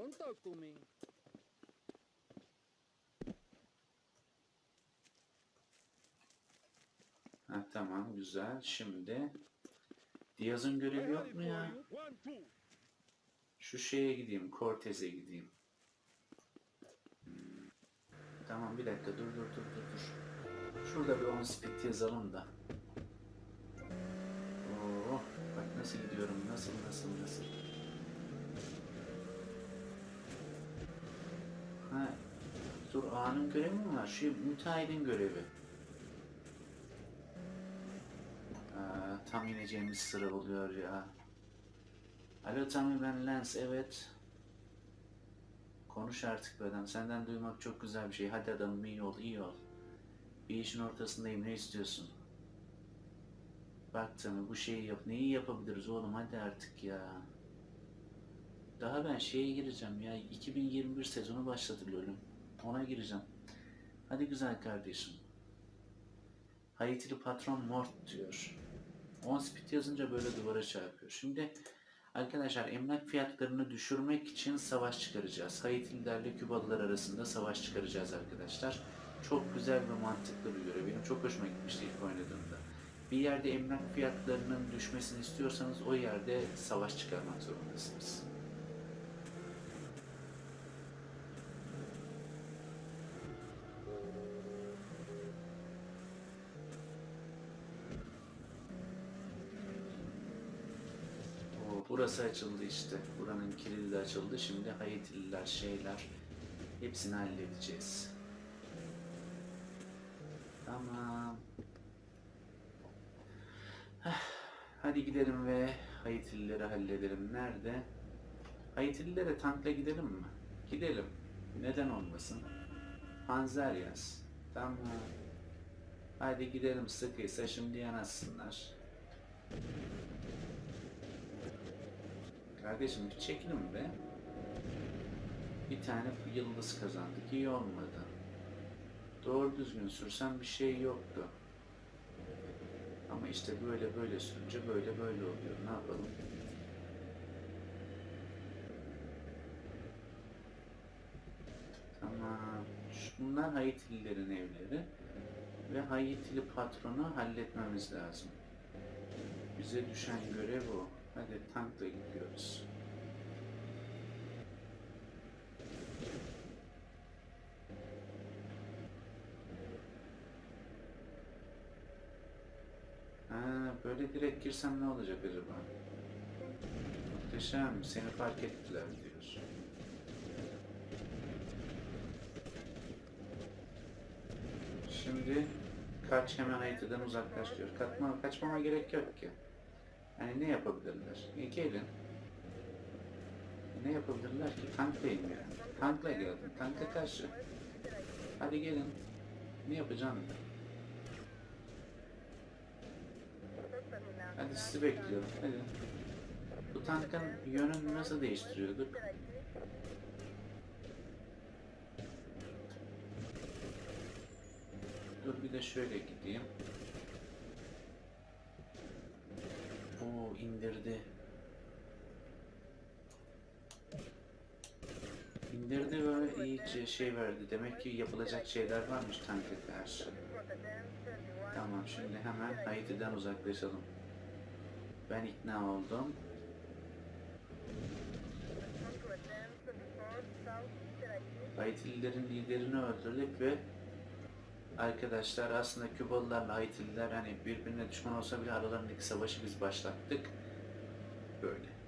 Pronto, Kumi. Ha, tamam güzel. Şimdi Diaz'ın görevi yok mu ya? Şu şeye gideyim. Cortez'e gideyim. Hmm. Tamam bir dakika dur dur dur dur dur. Şurada bir on speed yazalım da. Oo, bak nasıl gidiyorum. Nasıl nasıl nasıl. Ha, dur A'nın görevi mi var? Şu müteahhidin görevi. Aa, tam ineceğimiz sıra oluyor ya. Alo Tami ben Lens evet. Konuş artık be adam. Senden duymak çok güzel bir şey. Hadi adamım iyi ol iyi ol. Bir işin ortasındayım ne istiyorsun? Bak Tami bu şeyi yap. Neyi yapabiliriz oğlum hadi artık ya. Daha ben şeye gireceğim ya. 2021 sezonu başladı LoL'üm. Ona gireceğim. Hadi güzel kardeşim. Haitili patron Mort diyor. 10 speed yazınca böyle duvara çarpıyor. Şimdi arkadaşlar emlak fiyatlarını düşürmek için savaş çıkaracağız. Haitililerle Kübalılar arasında savaş çıkaracağız arkadaşlar. Çok güzel ve mantıklı bir görev. Benim çok hoşuma gitmişti ilk oynadığımda. Bir yerde emlak fiyatlarının düşmesini istiyorsanız o yerde savaş çıkarmak zorundasınız. Oo, burası açıldı işte. Buranın kilidi de açıldı. Şimdi Haitililer, şeyler hepsini halledeceğiz. Tamam. Hadi gidelim ve Haitilileri halledelim. Nerede? Haitililere tankla gidelim mi? Gidelim. Neden olmasın? Panzer yaz. Tamam. Hadi gidelim sıkıysa şimdi yanaşsınlar. Kardeşim bir çekilin be. Bir tane yıldız kazandık. iyi olmadı. Doğru düzgün sürsen bir şey yoktu. Ama işte böyle böyle sürünce böyle böyle oluyor. Ne yapalım? Tamam. Bunlar Haitililerin evleri. Ve Haitili patronu halletmemiz lazım. Bize düşen görev o. Hadi tankla gidiyoruz. Ha, böyle direkt girsem ne olacak acaba? Muhteşem, seni fark ettiler diyor. Şimdi kaç hemen Haiti'den uzaklaş diyor. Kaçma, kaçmama gerek yok ki. Yani ne yapabilirler? E, gelin. Ne yapabilirler ki? Tanklayın yani. Tankla geldim. Tanka karşı. Hadi gelin. Ne yapacağım? Hadi sizi bekliyorum. Hadi. Bu tankın yönünü nasıl değiştiriyorduk? Dur bir de şöyle gideyim. Oo indirdi. İndirdi ve iyice şey verdi. Demek ki yapılacak şeyler varmış tanka karşı. Tamam şimdi hemen Haiti'den uzaklaşalım. Ben ikna oldum. Haitililerin liderini öldürdük ve arkadaşlar aslında Kübalılarla Haitililer hani birbirine düşman olsa bile aralarındaki savaşı biz başlattık. Böyle.